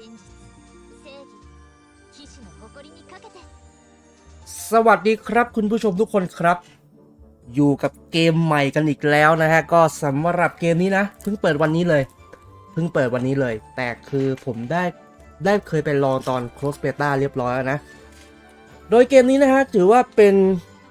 真実正義騎士の誇りにかけて สวัสดีครับคุณผู้ชมทุกคนครับ อยู่กับเกมใหม่กันอีกแล้วนะฮะ ก็สำหรับเกมนี้นะเพิ่งเปิดวันนี้เลย เพิ่งเปิดวันนี้เลย แต่คือผมได้ได้เคยไปลองตอน close beta เรียบร้อยแล้วนะ โดยเกมนี้นะฮะ ถือว่าเป็น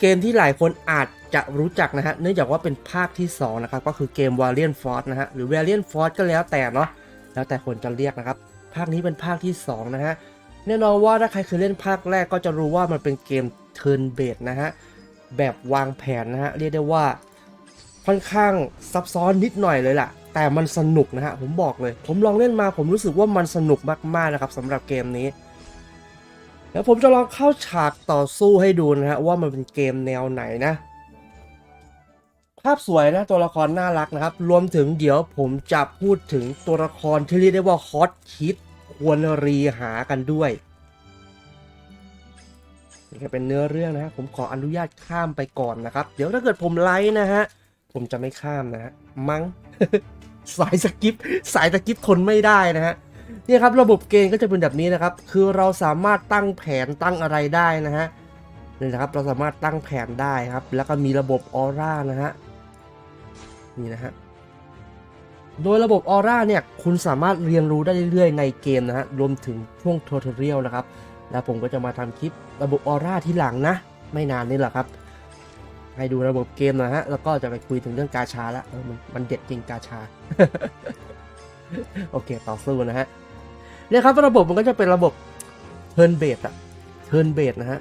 เกมที่หลายคนอาจจะรู้จักนะฮะ เนื่องจากว่าเป็นภาคที่ 2 นะครับ ก็คือเกม Valiant Force นะฮะ หรือ Valiant Force ก็แล้วแต่เนาะ แล้วแต่คนจะเรียกนะครับ ภาคนี้เป็นภาคที่ 2 นะฮะ แน่นอนว่าถ้าใครเคยเล่นภาคแรกก็จะรู้ว่ามันเป็นเกม Turn Based นะฮะ แบบวางแผนนะฮะ เรียกได้ว่าค่อนข้างซับซ้อนนิดหน่อยเลยล่ะ แต่มันสนุกนะฮะ ผมบอกเลย ผมลองเล่นมาผมรู้สึกว่ามันสนุกมากๆนะครับสำหรับเกมนี้แล้วผมจะลองเข้าฉากต่อสู้ให้ดูนะฮะว่ามันเป็นเกมแนวไหนนะ ภาพสวยนะตัวละครน่ารักนะครับ รวมถึงเดี๋ยวผมจะพูดถึงตัวละครที่เรียกได้ว่าฮอตฮิต ควรรีหากันด้วย นี่ก็เป็นเนื้อเรื่องนะฮะผมขออนุญาตข้ามไปก่อนนะครับ เดี๋ยวถ้าเกิดผมไลค์นะฮะ ผมจะไม่ข้ามนะฮะ มั้งสายสกิปสายสกิปทนไม่ได้นะฮะนี่ครับระบบเกมก็จะเป็นแบบนี้นะครับ คือเราสามารถตั้งแผนตั้งอะไรได้นะฮะนี่นะครับเราสามารถตั้งแผนได้ครับ แล้วก็มีระบบออร่านะฮะนี่นะฮะ โดยระบบออร่าเนี่ยคุณสามารถเรียนรู้ได้เรื่อยๆในเกมนะฮะรวมถึงช่วงทอทเรียลนะครับ แล้วผมก็จะมาทำคลิประบบออร่าที่หลังนะ ไม่นานนี่แหละครับให้ดูระบบเกมนะฮะ แล้วก็จะไปคุยถึงเรื่องกาชาละเออมันมันเด็ดจริงกาชา โอเค ต่อสู้นะฮะ เนี่ยครับระบบมันก็จะเป็นระบบเทิร์นเบสอะเทิร์นเบสนะฮะ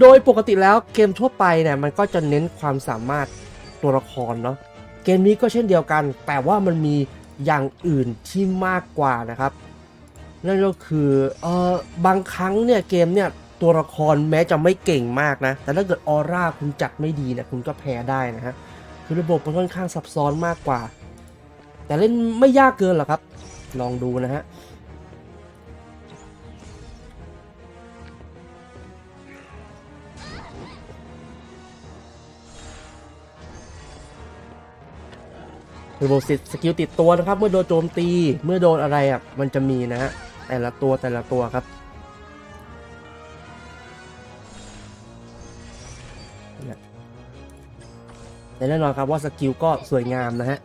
โดยปกติแล้วเกมทั่วไปเนี่ยมันก็จะเน้นความสามารถ ตัวละครเนาะเกมนี้ก็เช่นเดียวกัน แต่ว่ามันมีอย่างอื่นที่มากกว่านะครับนั่นก็คือเออบางครั้งเนี่ยเกมเนี่ยตัวละครแม้จะไม่เก่งมากนะ แต่ถ้าเกิดออร่าคุณจัดไม่ดีเนี่ยคุณก็แพ้ได้นะฮะคือระบบมันค่อนข้างซับซ้อนมากกว่า แต่เล่นไม่ยากเกินหรอกครับ ลองดูนะฮะ ระบบสิสกิลติดตัวนะครับ เมื่อโดนโจมตีเมื่อโดนอะไรอะมันจะมีนะฮะแต่ละตัวแต่ละตัวครับเนี่ยแต่แน่นอนครับว่าสกิลก็สวยงามนะฮะ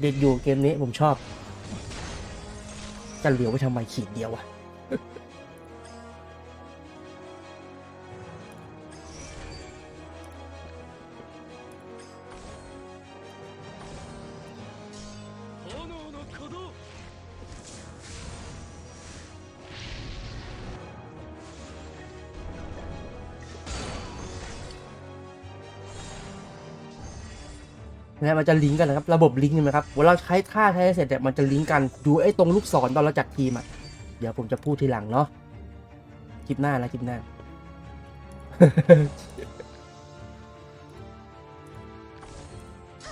เด็ดอยู่เกมนี้ผมชอบจะเหลียวไปทำไมขีดเดียวอะ นะมันจะลิงก์กันนะครับระบบลิงก์เห็นไหมครับเวลาใช้ท่าใช้เสร็จเนี่ยมันจะลิงก์กันดูไอ้ตรงลูกศรตอนเราจัดทีมอะเดี๋ยวผมจะพูดทีหลังเนาะคลิปหน้านะคลิปหน้า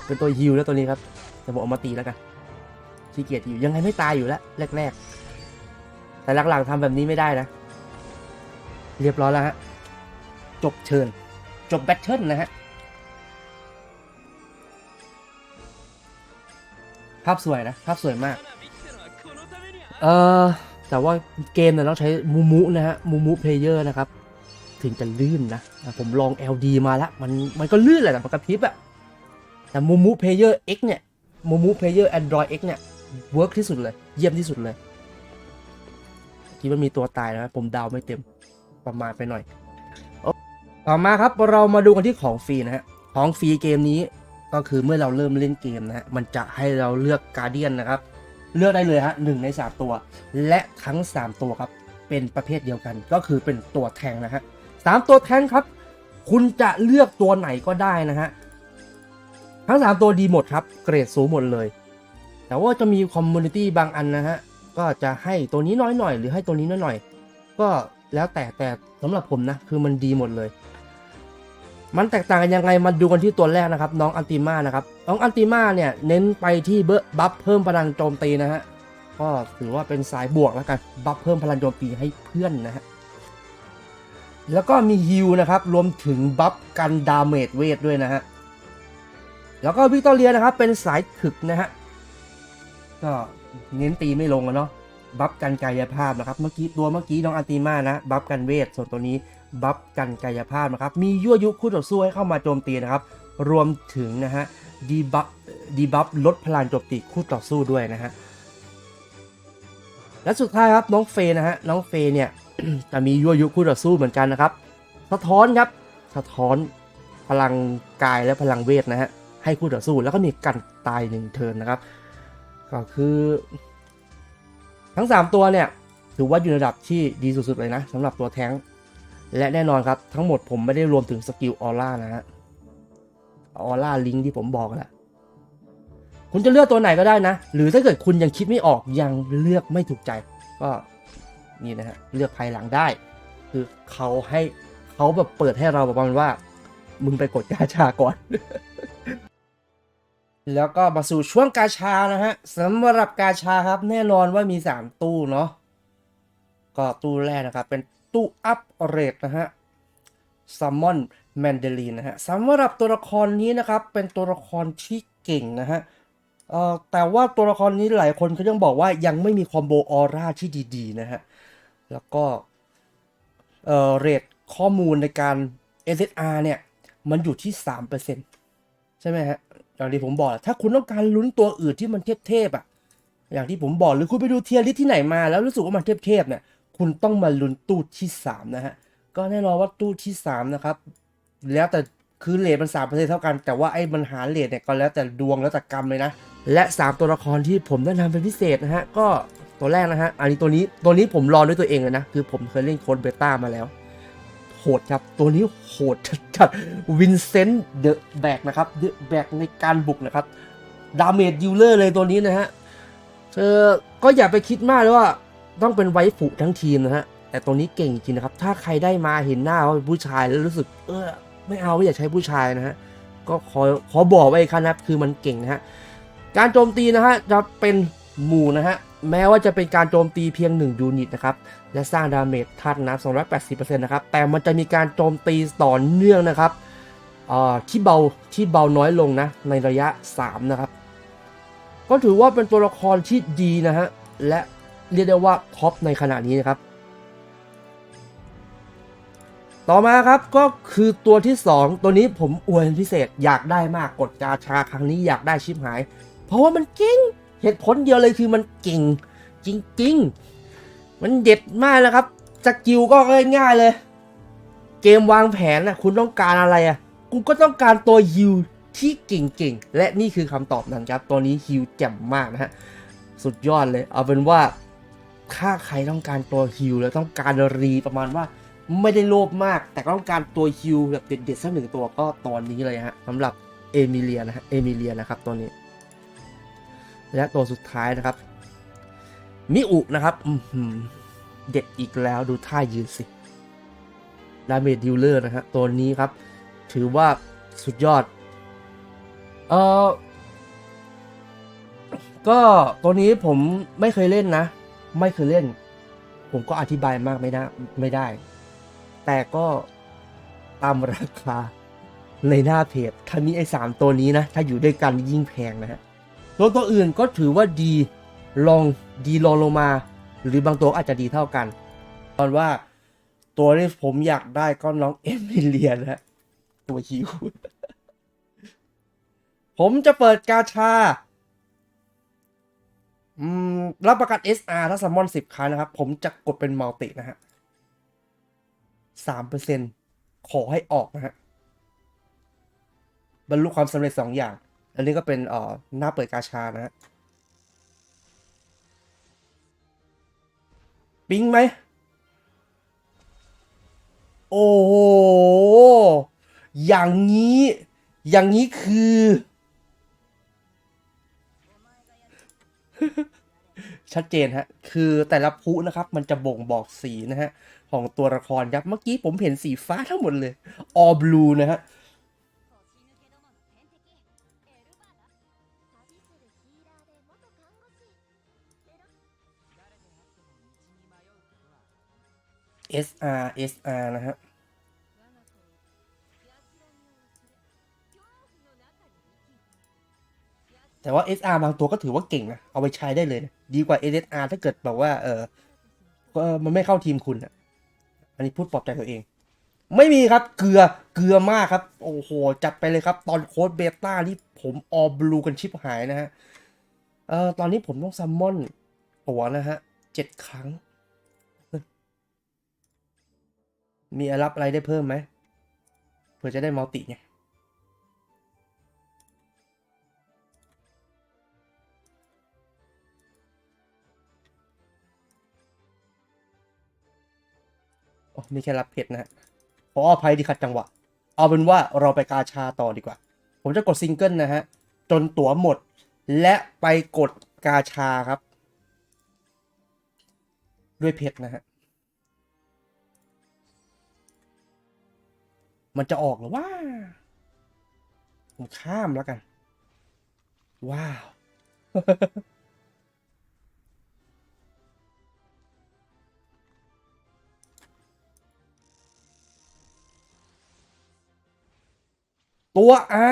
เป็นตัวฮิวแล้วตัวนี้ครับแต่ผมเอามาตีแล้วกันขี้เกียจอยู่ยังไงไม่ตายอยู่แล้วแรกๆ แต่หลังๆทำแบบนี้ไม่ได้นะ เรียบร้อยแล้วฮะจบเชิญ จบแบทเทิลนะฮะ ภาพสวยนะ ภาพสวยมาก เออแต่ว่าเกมเนี่ยต้องใช้มูมูนะฮะ มูมูเพลเยอร์นะครับ ถึงจะลื่นนะ ผมลอง LD มาแล้ว มันมันก็ลื่นแหละแต่มันกระพริบอะแต่มูมูเพลเยอร์ X เนี่ยมูมูเพลเยอร์ Android X เนี่ยเวิร์กที่สุดเลย เยี่ยมที่สุดเลยคิดว่ามีตัวตายแล้วผมดาวไม่เต็มประมาณไปหน่อยต่อมาครับเรามาดูกันที่ของฟรีนะฮะของฟรีเกมนี้ ก็คือเมื่อเราเริ่มเล่นเกมนะฮะมันจะให้เราเลือกการเดียนนะครับ เลือกได้เลยฮะหนึ่งในสามตัว และทั้ง 3 ตัวครับ เป็นประเภทเดียวกัน ก็คือเป็นตัวแทงนะฮะสามตัวแทงครับ คุณจะเลือกตัวไหนก็ได้นะฮะทั้ง 3 ตัวดีหมดครับ เกรดสูงหมดเลย แต่ว่าจะมีคอมมูนิตี้บางอันนะฮะก็จะให้ตัวนี้น้อยหน่อย หรือให้ตัวนี้น้อยหน่อย ก็แล้วแต่แต่สำหรับผมนะคือมันดีหมดเลย มันแตกต่างกันยังไงมาดูกันที่ตัวแรกนะครับ น้องอันติมานะครับ น้องอันติมาเนี่ยเน้นไปที่เบอร์บัฟเพิ่มพลังโจมตีนะฮะก็ถือว่าเป็นสายบวกแล้วกันบัฟเพิ่มพลังโจมตีให้เพื่อนนะฮะแล้วก็มีฮิลนะครับรวมถึงบัฟกันดาเมจเวทด้วยนะฮะแล้วก็วิกตอเรียนะครับเป็นสายถึกนะฮะก็เน้นตีไม่ลงอะเนาะบัฟกันกายภาพนะครับ เมื่อกี้ตัวเมื่อกี้น้องอันติมานะบัฟกันเวทส่วนตัวนี้ บัฟกันกายภาพนะครับ มียั่วยุคู่ต่อสู้ให้เข้ามาโจมตีนะครับ รวมถึงนะฮะดีบัฟดีบัฟลดพลังโจมตีคู่ต่อสู้ด้วยนะฮะ และสุดท้ายครับน้องเฟยนะฮะน้องเฟยเนี่ยจะมียั่วยุคู่ต่อสู้เหมือนกันนะครับ สะท้อนครับ สะท้อนพลังกายและพลังเวทนะฮะให้คู่ต่อสู้แล้วก็มีกันตายหนึ่งเทินนะครับ ก็คือ ทั้ง 3 ตัวเนี่ยถือว่าอยู่ในระดับที่ดีสุดๆเลยนะสำหรับตัวแท้ง และแน่นอนครับทั้งหมดผมไม่ได้รวมถึงสกิลออร่านะฮะออร่าลิงที่ผมบอกแหละคุณจะเลือกตัวไหนก็ได้นะ หรือถ้าเกิดคุณยังคิดไม่ออกยังเลือกไม่ถูกใจ ก็นี่นะฮะเลือกภายหลังได้ คือเขาให้เขาแบบเปิดให้เราประมาณว่า มึงไปกดกาชาก่อน แล้วก็มาสู่ช่วงกาชานะฮะสำหรับกาชาครับแน่นอนว่ามี 3 ตู้เนาะก็ตู้แรกนะครับ เป็น ตู้อัพเรทนะฮะซัมมอนแมนเดลีนนะฮะสำหรับตัวละครนี้นะครับ เป็นตัวละครที่เก่งนะฮะเอ่อแต่ว่าตัวละครนี้หลายคนเขายังบอกว่ายังไม่มีคอมโบออร่าที่ดีๆนะฮะ แล้วก็เออเรทข้อมูลในการ SSR เนี่ย มันอยู่ที่ 3%ใช่ไหมฮะ อย่างที่ผมบอก ถ้าคุณต้องการลุ้นตัวอื่นที่มันเทพๆอะ อย่างที่ผมบอกหรือคุณไปดูเทียร์ลิสที่ไหนมาแล้วรู้สึกว่ามันเทพๆเนี่ย คุณต้องมาลุ้นตู้ที่ 3 นะฮะ ก็แน่นอนว่าตู้ที่ 3 นะครับ แล้วแต่คือเลทมัน3%เท่ากัน แต่ว่าไอ้มันหาเลทเนี่ยก็แล้วแต่ดวงแล้วแต่กรรมเลยนะ และ 3 ตัวละครที่ผมแนะนำเป็นพิเศษนะฮะ ก็ตัวแรกนะฮะ อันนี้ตัวนี้ตัวนี้ผมรอด้วยตัวเองเลยนะ คือผมเคยเล่นโค้ดเบต้ามาแล้ว โหดครับ ตัวนี้โหดจัดวินเซนต์เดอะแบกนะครับ เดอะแบกในการบุกนะครับ ดาเมจดิวเลอร์เลยตัวนี้นะฮะ เธอก็อย่าไปคิดมากเลยว่า ต้องเป็นไวฟุทั้งทีมนะฮะ แต่ตัวนี้เก่งจริงนะครับ ถ้าใครได้มาเห็นหน้าว่าเป็นผู้ชายแล้วรู้สึก เออ ไม่เอาไม่อยากใช้ผู้ชายนะฮะ ก็ขอขอบอกไว้ครับนะครับคือมันเก่งนะฮะ การโจมตีนะฮะจะเป็นหมู่นะฮะ แม้ว่าจะเป็นการโจมตีเพียง 1 ยูนิตนะครับ และสร้างดาเมจทัดนะ280%นะครับ แต่มันจะมีการโจมตีต่อเนื่องนะครับอ่อที่เบาที่เบาน้อยลงนะในระยะ 3 นะครับ ก็ถือว่าเป็นตัวละครที่ดีนะฮะ และ เรียกได้ว่าท็อปในขณะนี้นะครับ ต่อมาครับก็คือตัวที่ 2 ตัวนี้ผมอวยพิเศษอยากได้มากกดกาชาครั้งนี้อยากได้ชิปหาย เพราะว่ามันเก่งเหตุผลเดียวเลยคือมันเก่ง จริงๆ มันเด็ดมากแล้วครับสกิลก็ง่ายๆเลย เกมวางแผนนะคุณต้องการอะไรอะกูก็ต้องการตัวฮิวที่เก่งๆ และนี่คือคำตอบนั้นครับ ตัวนี้ฮิวแจ่มมากนะฮะ สุดยอดเลย เอาเป็นว่า ถ้าใครต้องการตัวฮิวแล้วต้องการรีประมาณว่าไม่ได้โลภมาก แต่ต้องการตัวฮิวแบบเด็ดๆสักหนึ่งตัวก็ตอนนี้เลยฮะสำหรับเอมิเลียนะฮะเอมิเลียนะครับตัวนี้ และตัวสุดท้ายนะครับมิอุนะครับเด็ดอีกแล้วดูท่ายืนสิดาเมจดิวเลอร์นะฮะตัวนี้ครับ ถือว่าสุดยอด เออก็ตัวนี้ผมไม่เคยเล่นนะ ไม่เคยเล่น ผมก็อธิบายมากไม่ได้ไม่ได้ แต่ก็ตามราคาในหน้าเพจถ้ามีไอ้สามตัวนี้นะ ถ้าอยู่ด้วยกันยิ่งแพงนะฮะตัวตัวอื่นก็ถือว่าดีลองดีลองลงมา หรือบางตัวอาจจะดีเท่ากัน ตอนว่าตัวที่ผมอยากได้ก็น้องเอมิเลียนะฮะตัวฮิวผมจะเปิดกาชา รับประกัน SR ถ้าซัมมอน10 ครั้งนะครับ ผมจะกดเป็นมัลตินะฮะสามเปอร์เซ็นขอให้ออกนะฮะ บรรลุความสำเร็จสองอย่าง อันนี้ก็เป็นเอ่อหน้าเปิดกาชานะฮะ ปิ๊งไหม โอ้โห อย่างนี้ อย่างนี้คือ ชัดเจนฮะ คือแต่ละพุนะครับ มันจะบ่งบอกสีนะฮะ ของตัวละครครับ เมื่อกี้ผมเห็นสีฟ้าทั้งหมดเลย all blue นะฮะ SR SR นะฮะ แต่ว่า SR บางตัวก็ถือว่าเก่งนะ เอาไปใช้ได้เลยนะ ดีกว่า SSR ถ้าเกิดแบบว่า เออมันไม่เข้าทีมคุณอะอันนี้พูดปลอบใจตัวเอง ไม่มีครับ เกลือ เกลือมากครับ โอ้โห จัดไปเลยครับ ตอนโค้ดเบต้านี่ผมออบลูกันชิบหายนะฮะ เออตอนนี้ผมต้องซัมมอนตัวนะฮะเจ็ดครั้ง มีรับอะไรได้เพิ่มไหม เพื่อจะได้มัลติไง อ้มีแค่รับเพชรนะฮะขออภัยที่ขัดจังหวะ เอาเป็นว่าเราไปกาชาต่อดีกว่า ผมจะกดซิงเกิลนะฮะ จนตั๋วหมด และไปกดกาชาครับ ด้วยเพชรนะฮะ มันจะออกหรือว่า ผมข้ามแล้วกัน ว้าว ตัวอา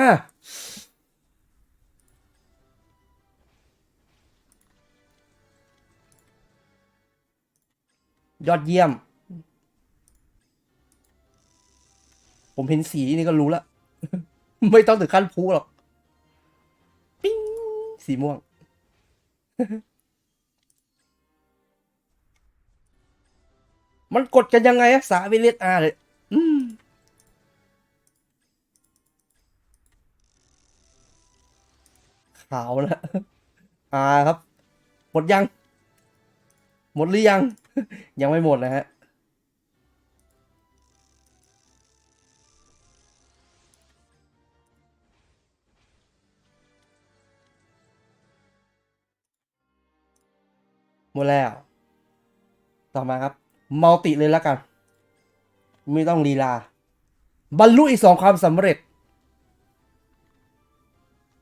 ยอดเยี่ยม ผมเห็นสีนี่ก็รู้ล้วไม่ต้องถึงขั้นพูหรอก ปิ้งสีม่วง มันกดกันยังไงอะสาวิเลตอาเลย อืม ขาวนะอ่าครับ หมดยัง หมดหรือยัง ยังไม่หมดนะฮะหมดแล้ว ต่อมาครับ มัลติเลยแล้วกัน ไม่ต้องลีลา บรรลุอีกสองความสำเร็จ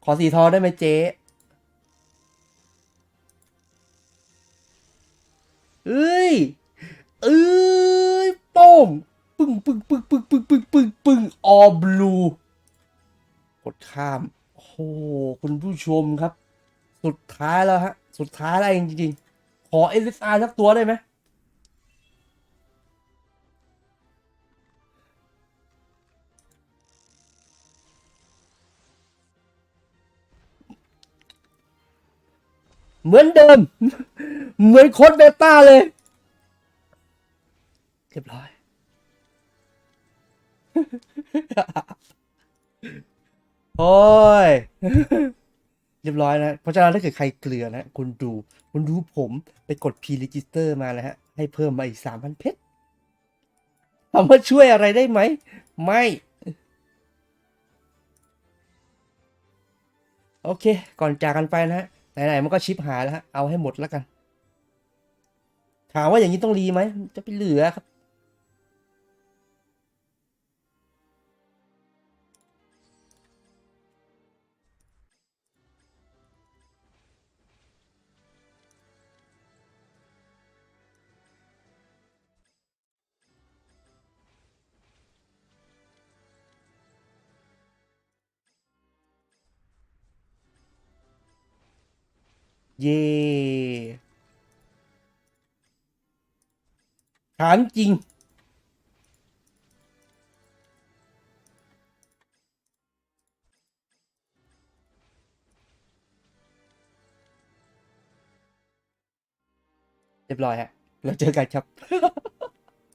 ขอสีทองได้ไหมเจ๊เอ้ย เอ้ยป้งปึ้งปึ้งปึ้งปึ้งปึ้งปึ้งปึ้งปึ้งออบลูกดข้ามโอ้โหคุณผู้ชมครับ สุดท้ายแล้วฮะ สุดท้ายแล้วจริงๆ ขอ SSR สักตัวได้ไหม เหมือนเดิม เหมือนโค้ดเบต้าเลยเรียบร้อย โอ้ย เรียบร้อยนะ เพราะฉะนั้นถ้าเกิดใครเกลือนะ คุณดู คุณดูผมไปกด P-Register มาแล้วฮะ ให้เพิ่มมาอีกสามพันเพชรถามว่าช่วยอะไรได้ไหม ไม่ โอเค ก่อนจากกันไปนะฮะ ไหนๆมันก็ชิปหายแล้วฮะเอาให้หมดแล้วกัน ถามว่าอย่างนี้ต้องรีไหมจะไปเหลือครับ เย่ถามจริง เรียบร้อยฮะ เราเจอกันครับ